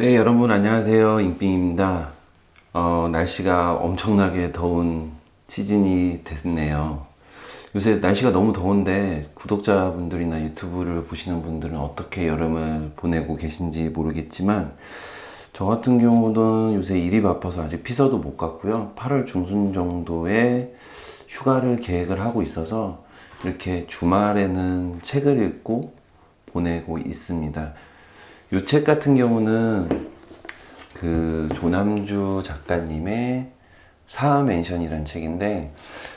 네, 여러분 안녕하세요. 잉빙입니다. 어, 날씨가 엄청나게 더운 시즌이 됐네요. 요새 날씨가 너무 더운데 구독자분들이나 유튜브를 보시는 분들은 어떻게 여름을 보내고 계신지 모르겠지만 저 같은 경우는 요새 일이 바빠서 아직 피서도 못 갔고요. 8월 중순 정도에 휴가를 계획을 하고 있어서 이렇게 주말에는 책을 읽고 보내고 있습니다. 이 책 같은 경우는 그 조남주 작가님의 사멘션이라는 책인데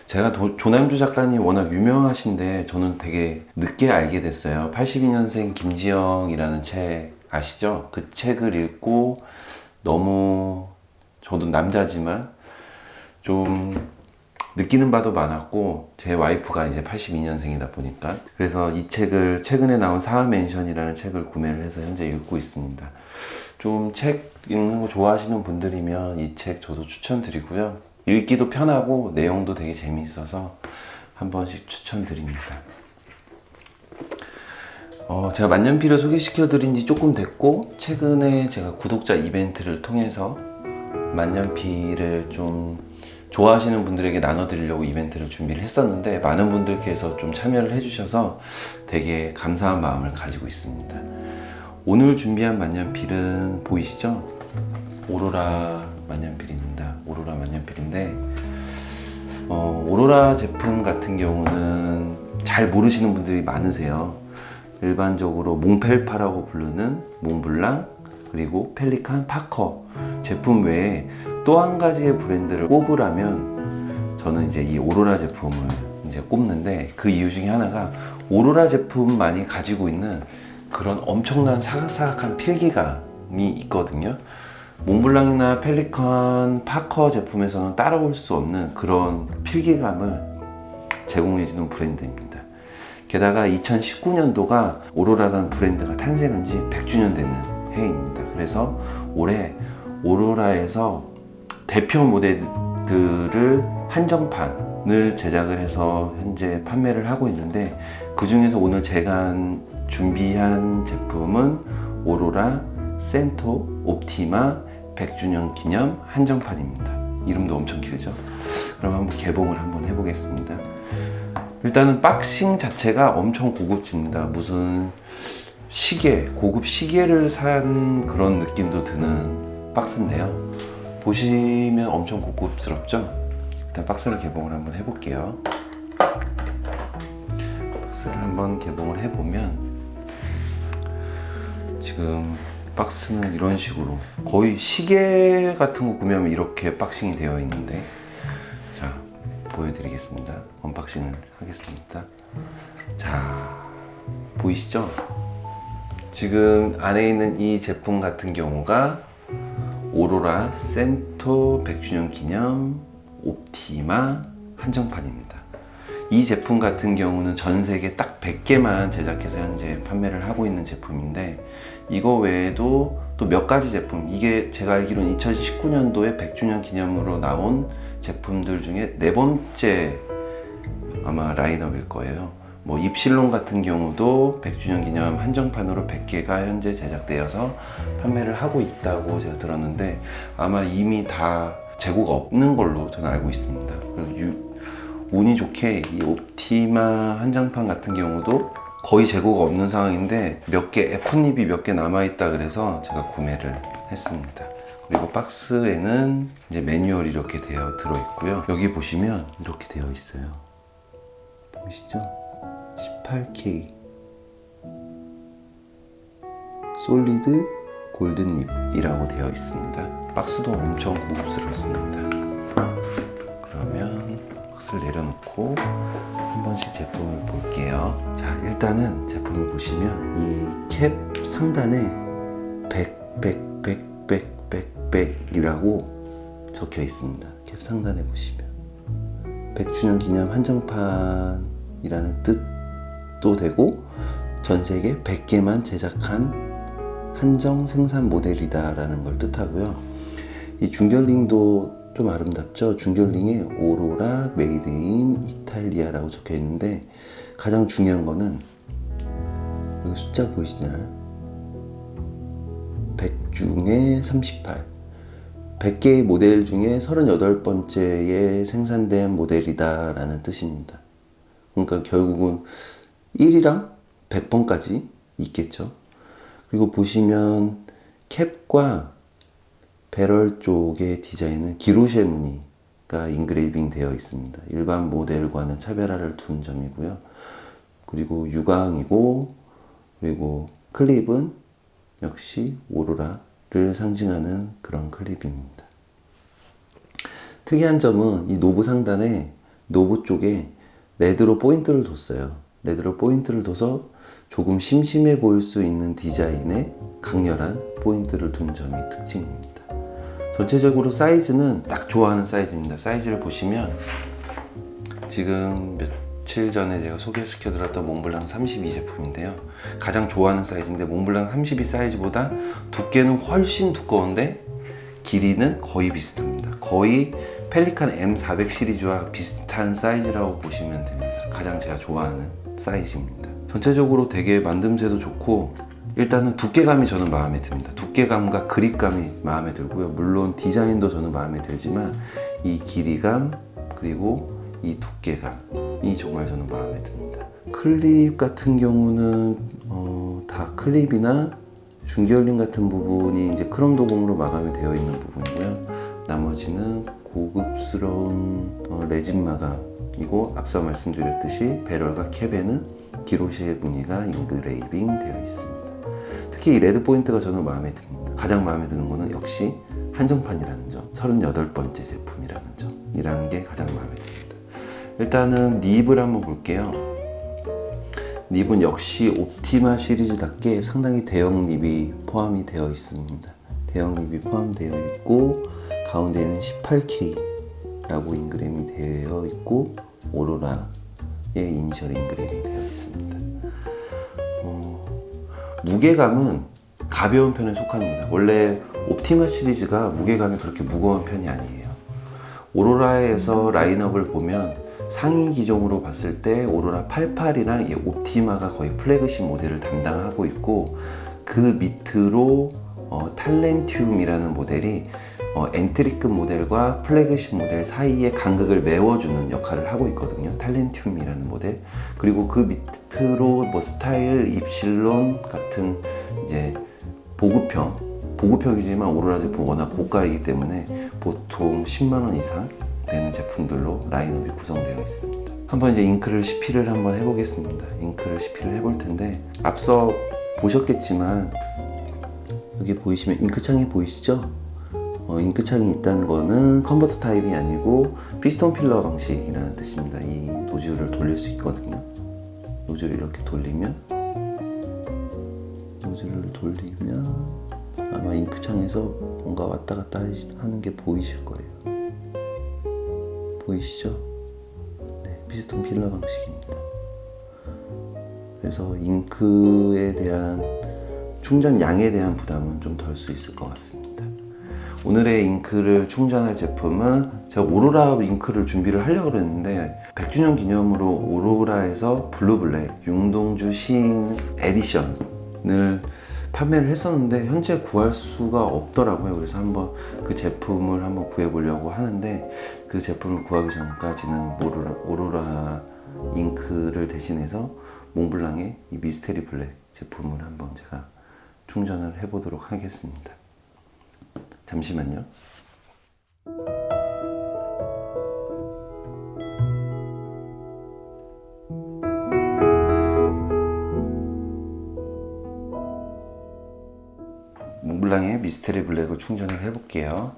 제가 도- 조남주 작가님 워낙 유명하신데 저는 되게 늦게 알게 됐어요. 82년생 김지영이라는 책 아시죠? 그 책을 읽고 너무 저도 남자지만 좀 느끼는 바도 많았고 제 와이프가 이제 82년생이다 보니까 그래서 이 책을 최근에 나온 사멘션이라는 책을 구매를 해서 현재 읽고 있습니다. 좀 책 읽는 거 좋아하시는 분들이면 이 책 저도 추천드리고요. 읽기도 편하고 내용도 되게 재미있어서 한 번씩 추천드립니다. 어, 제가 만년필을 소개시켜 드린 지 조금 됐고 최근에 제가 구독자 이벤트를 통해서 만년필을 좀 좋아하시는 분들에게 나눠드리려고 이벤트를 준비를 했었는데 많은 분들께서 좀 참여를 해주셔서 되게 감사한 마음을 가지고 있습니다. 오늘 준비한 만년필은 보이시죠? 오로라 만년필입니다. 오로라 만년필인데 어, 오로라 제품 같은 경우는 잘 모르시는 분들이 많으세요. 일반적으로 몽펠파라고 부르는 몽블랑 그리고 펠리칸 파커 제품 외에 또 한 가지의 브랜드를 꼽으라면 저는 이제 이 오로라 제품을 이제 꼽는데 그 이유 중에 하나가 오로라 제품만이 가지고 있는 그런 엄청난 사각사각한 필기감이 있거든요. 몽블랑이나 펠리컨 파커 제품에서는 따라올 수 없는 그런 필기감을 제공해주는 브랜드입니다. 게다가 2019년도가 오로라라는 브랜드가 탄생한 지 100주년 되는 해입니다. 그래서 올해 오로라에서 대표 모델들을 한정판을 제작을 해서 현재 판매를 하고 있는데 그 중에서 오늘 제가 준비한 제품은 오로라 센토 옵티마 100주년 기념 한정판입니다. 이름도 엄청 길죠? 그럼 한번 개봉을 한번 해보겠습니다. 일단은 박싱 자체가 엄청 고급집니다. 무슨 시계, 고급 시계를 산 그런 느낌도 드는 박스인데요. 보시면 엄청 고급스럽죠? 일단 박스를 개봉을 한번 해볼게요. 박스를 한번 개봉을 해보면 지금 박스는 이런 식으로 거의 시계 같은 거 구매하면 이렇게 박싱이 되어 있는데 자 보여드리겠습니다 언박싱을 하겠습니다 자 보이시죠 지금 안에 있는 이 제품 같은 경우가 오로라 센토 100주년 기념 옵티마 한정판입니다 이 제품 같은 경우는 전 세계 딱 100개만 제작해서 현재 판매를 하고 있는 제품인데 이거 외에도 또 몇 가지 제품 이게 제가 알기로는 2019년도에 100주년 기념으로 나온 제품들 중에 네 번째 아마 라인업일 거예요. 뭐 입실론 같은 경우도 100주년 기념 한정판으로 100개가 현재 제작되어서 판매를 하고 있다고 제가 들었는데 아마 이미 다 재고가 없는 걸로 저는 알고 있습니다. 그리고 유- 운이 좋게 이 옵티마 한정판 같은 경우도 거의 재고가 없는 상황인데 몇 개 F닙이 몇 개 남아 있다 그래서 제가 구매를 했습니다. 그리고 박스에는 이제 매뉴얼이 이렇게 되어 들어 있고요. 여기 보시면 이렇게 되어 있어요. 보이시죠? 18K 솔리드 골든립이라고 되어 있습니다. 박스도 엄청 고급스럽습니다. 그러면 박스를 내려놓고 한 번씩 제품을 볼게요. 자, 일단은 제품을 보시면 이 캡 상단에 100, 100, 100, 100, 100, 100 이라고 적혀 있습니다. 캡 상단에 보시면 100주년 기념 한정판이라는 뜻 도 되고 전 세계 100개만 제작한 한정 생산 모델이다라는 걸 뜻하고요. 이 중결링도 좀 아름답죠. 중결링에 오로라 메이드 인 이탈리아라고 적혀 있는데 가장 중요한 거는 여기 숫자 보이시나요? 100 중에 38. 100개의 모델 중에 38번째에 생산된 모델이다라는 뜻입니다. 그러니까 결국은 1이랑 100번까지 있겠죠. 그리고 보시면 캡과 배럴 쪽의 디자인은 기로쉐 무늬가 인그레이빙 되어 있습니다. 일반 모델과는 차별화를 둔 점이고요. 그리고 유광이고 그리고 클립은 역시 오로라를 상징하는 그런 클립입니다. 특이한 점은 이 노브 상단에 노브 쪽에 레드로 포인트를 뒀어요. 레드로 포인트를 둬서 조금 심심해 보일 수 있는 디자인에 강렬한 포인트를 둔 점이 특징입니다. 전체적으로 사이즈는 딱 좋아하는 사이즈입니다. 사이즈를 보시면 지금 며칠 전에 제가 소개시켜 드렸던 몽블랑 32 제품인데요. 가장 좋아하는 사이즈인데 몽블랑 32 사이즈보다 두께는 훨씬 두꺼운데 길이는 거의 비슷합니다. 거의 펠리칸 M400 시리즈와 비슷한 사이즈라고 보시면 됩니다. 가장 제가 좋아하는 사이즈입니다. 전체적으로 되게 만듦새도 좋고 일단은 두께감이 저는 마음에 듭니다. 두께감과 그립감이 마음에 들고요. 물론 디자인도 저는 마음에 들지만 이 길이감 그리고 이 두께감이 정말 저는 마음에 듭니다. 클립 같은 경우는 어, 다 클립이나 중결림 같은 부분이 이제 크롬 도금으로 마감이 되어 있는 부분이고요. 나머지는 고급스러운 어, 레진 마감 이고 앞서 말씀드렸듯이 배럴과 캡에는 기로시의 무늬가 인그레이빙 되어 있습니다. 특히 이 레드 포인트가 저는 마음에 듭니다. 가장 마음에 드는 거는 역시 한정판이라는 점, 38번째 제품이라는 점 이라는 게 가장 마음에 듭니다. 일단은 닙을 한번 볼게요. 닙은 역시 옵티마 시리즈답게 상당히 대형 닙이 포함이 되어 있습니다. 대형 닙이 포함되어 있고 가운데는 18K라고 인그램이 되어 있고 오로라의 이니셜 인그램이 되어 있습니다. 어, 무게감은 가벼운 편에 속합니다. 원래 옵티마 시리즈가 무게감이 그렇게 무거운 편이 아니에요. 오로라에서 라인업을 보면 상위 기종으로 봤을 때 오로라 88이랑 이 옵티마가 거의 플래그십 모델을 담당하고 있고 그 밑으로 어, 탈렌티움이라는 모델이 어, 엔트리급 모델과 플래그십 모델 사이에 간극을 메워주는 역할을 하고 있거든요. 탈렌티움이라는 모델. 그리고 그 밑으로 뭐 스타일, 입실론 같은 이제 보급형, 보급형이지만 오로라 제품 워낙 고가이기 때문에 보통 10만 원 이상 되는 제품들로 라인업이 구성되어 있습니다. 한번 이제 잉크를 시피를 한번 해보겠습니다. 잉크를 시피를 해볼 텐데 앞서 보셨겠지만 여기 보이시면 잉크창이 보이시죠? 어, 잉크창이 있다는 거는 컨버터 타입이 아니고 피스톤 필러 방식이라는 뜻입니다. 이 노즐을 돌릴 수 있거든요. 노즐을 이렇게 돌리면 노즐을 돌리면 아마 잉크창에서 뭔가 왔다 갔다 하는 게 보이실 거예요. 보이시죠? 네, 피스톤 필러 방식입니다. 그래서 잉크에 대한 충전 양에 대한 부담은 좀 덜 수 있을 것 같습니다. 오늘의 잉크를 충전할 제품은 제가 오로라 잉크를 준비를 하려고 그랬는데 100주년 기념으로 오로라에서 블루블랙 융동주 시인 에디션을 판매를 했었는데 현재 구할 수가 없더라고요. 그래서 한번 그 제품을 한번 구해보려고 하는데 그 제품을 구하기 전까지는 오로라, 오로라 잉크를 대신해서 몽블랑의 이 미스테리 블랙 제품을 한번 제가 충전을 해보도록 하겠습니다. 잠시만요. 몽블랑의 미스테리 블랙을 충전을 해볼게요.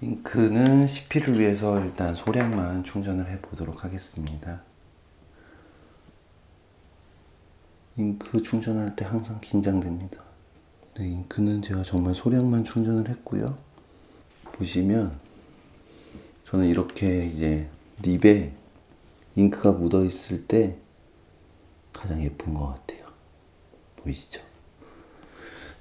잉크는 CP를 위해서 일단 소량만 충전을 해보도록 하겠습니다. 잉크 충전할 때 항상 긴장됩니다. 네, 잉크는 제가 정말 소량만 충전을 했고요. 보시면 저는 이렇게 이제 립에 잉크가 묻어 있을 때 가장 예쁜 것 같아요. 보이시죠?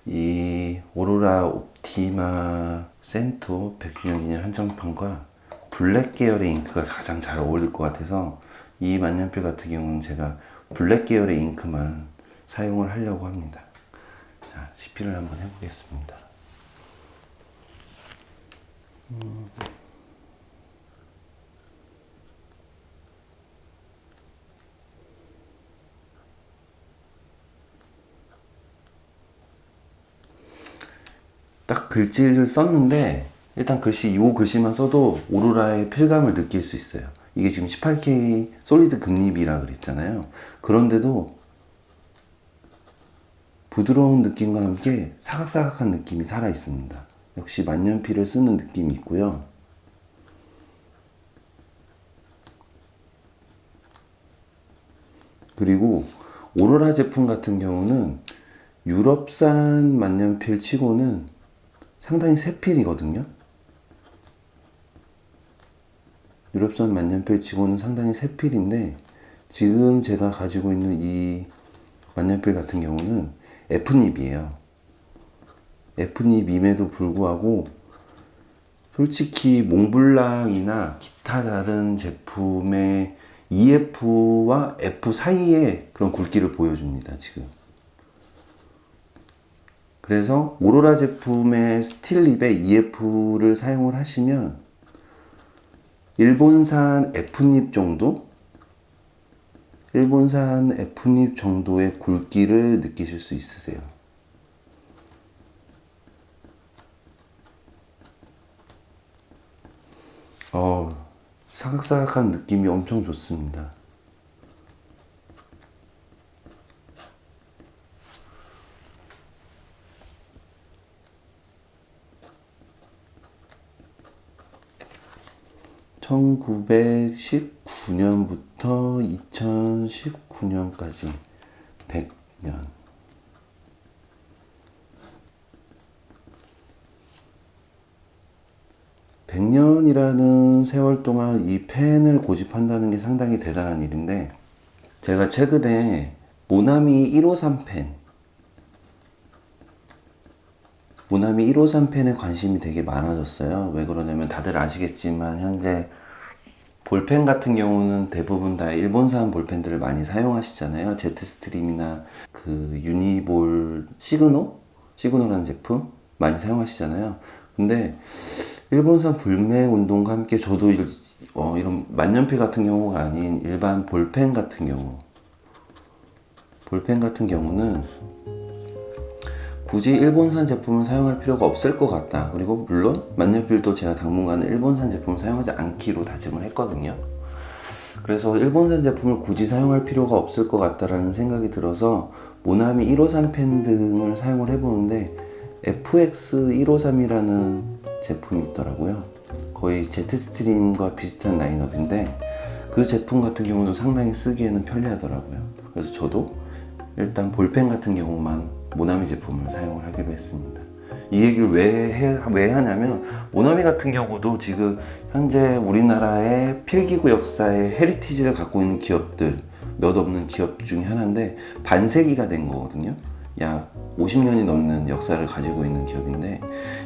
이 오로라 옵티마 센토 100주년 기념 한정판과 블랙 계열의 잉크가 가장 잘 어울릴 것 같아서 이 만년필 같은 경우는 제가 블랙 계열의 잉크만 사용을 하려고 합니다. 자, 시필을 한번 해보겠습니다. 딱 글씨를 썼는데 일단 글씨 이 글씨만 써도 오로라의 필감을 느낄 수 있어요. 이게 지금 18K 솔리드 금립이라 그랬잖아요. 그런데도 부드러운 느낌과 함께 사각사각한 느낌이 살아 있습니다. 역시 만년필을 쓰는 느낌이 있고요. 그리고 오로라 제품 같은 경우는 유럽산 만년필 치고는 상당히 새 필이거든요. 유럽산 만년필 치고는 상당히 새 필인데 지금 제가 가지고 있는 이 만년필 같은 경우는 F닙이에요. F닙임에도 불구하고 솔직히 몽블랑이나 기타 다른 제품의 EF와 F 사이에 그런 굵기를 보여줍니다, 지금. 그래서 오로라 제품의 스틸립에 EF를 사용을 하시면 일본산 F닙 정도? 일본산 F닙 정도의 굵기를 느끼실 수 있으세요. 어, 사각사각한 느낌이 엄청 좋습니다. (1919년부터) (2019년까지) (100년) (100년이라는) 세월 동안 이 펜을 고집한다는 게 상당히 대단한 일인데 제가 최근에 모나미 153 펜 모나미 153 펜에 관심이 되게 많아졌어요. 왜 그러냐면 다들 아시겠지만 현재 볼펜 같은 경우는 대부분 다 일본산 볼펜들을 많이 사용하시잖아요. 제트스트림이나 그 유니볼 시그노? 시그노라는 제품 많이 사용하시잖아요. 근데 일본산 불매 운동과 함께 저도 일- 어, 이런 만년필 같은 경우가 아닌 일반 볼펜 같은 경우 볼펜 같은 경우는 굳이 일본산 제품을 사용할 필요가 없을 것 같다. 그리고 물론 만년필도 제가 당분간은 일본산 제품을 사용하지 않기로 다짐을 했거든요. 그래서 일본산 제품을 굳이 사용할 필요가 없을 것 같다라는 생각이 들어서 모나미 153펜 등을 사용을 해보는데 FX153이라는 제품이 있더라고요. 거의 제트스트림과 비슷한 라인업인데 그 제품 같은 경우도 상당히 쓰기에는 편리하더라고요. 그래서 저도 일단 볼펜 같은 경우만 모나미 제품을 사용을 하기로 했습니다. 이 얘기를 왜, 해, 왜 하냐면 모나미 같은 경우도 지금 현재 우리나라의 필기구 역사의 헤리티지를 갖고 있는 기업들 몇 없는 기업 중에 하나인데 반세기가 된 거거든요. 약 50년이 넘는 역사를 가지고 있는 기업인데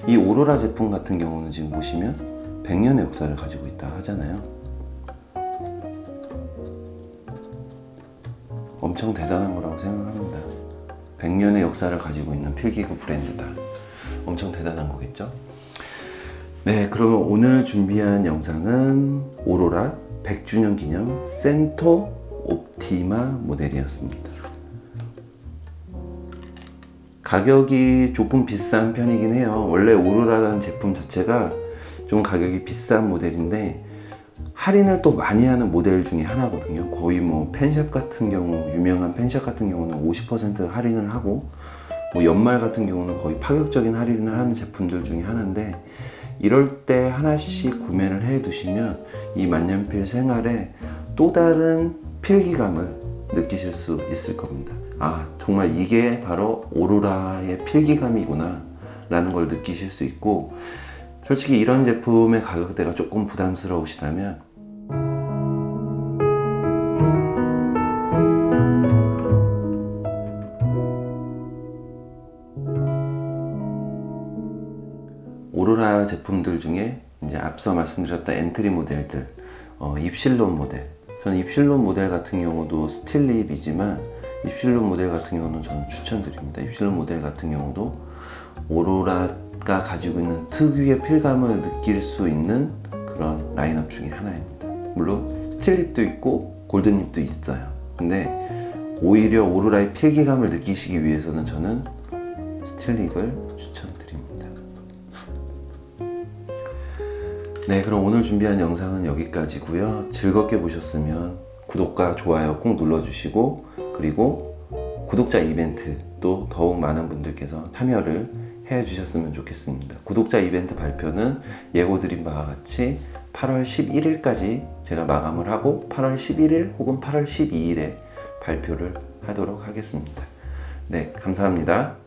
이 오로라 제품 같은 경우는 지금 보시면 100년의 역사를 가지고 있다 하잖아요. 엄청 대단한 거라고 생각합니다. 100년의 역사를 가지고 있는 필기구 브랜드다. 엄청 대단한 거겠죠? 네, 그러면 오늘 준비한 영상은 오로라 100주년 기념 센토 옵티마 모델이었습니다. 가격이 조금 비싼 편이긴 해요. 원래 오로라라는 제품 자체가 좀 가격이 비싼 모델인데 할인을 또 많이 하는 모델 중에 하나거든요. 거의 뭐 펜샵 같은 경우, 유명한 펜샵 같은 경우는 50% 할인을 하고, 뭐 연말 같은 경우는 거의 파격적인 할인을 하는 제품들 중에 하나인데, 이럴 때 하나씩 구매를 해 두시면 이 만년필 생활에 또 다른 필기감을 느끼실 수 있을 겁니다. 아, 정말 이게 바로 오로라의 필기감이구나. 라는 걸 느끼실 수 있고, 솔직히 이런 제품의 가격대가 조금 부담스러우시다면 오로라 제품들 중에 이제 앞서 말씀드렸던 엔트리 모델들, 어, 입실론 모델, 저는 입실론 모델 같은 경우도 스틸립이지만 입실론 모델 같은 경우는 저는 추천드립니다. 입실론 모델 같은 경우도 오로라 가 가지고 있는 특유의 필감을 느낄 수 있는 그런 라인업 중에 하나입니다. 물론 스틸립도 있고 골든립도 있어요. 근데 오히려 오로라의 필기감을 느끼시기 위해서는 저는 스틸립을 추천드립니다. 네, 그럼 오늘 준비한 영상은 여기까지고요. 즐겁게 보셨으면 구독과 좋아요 꼭 눌러주시고 그리고 구독자 이벤트 또 더욱 많은 분들께서 참여를 해 주셨으면 좋겠습니다. 구독자 이벤트 발표는 예고 드린 바와 같이 8월 11일까지 제가 마감을 하고 8월 11일 혹은 8월 12일에 발표를 하도록 하겠습니다. 네, 감사합니다.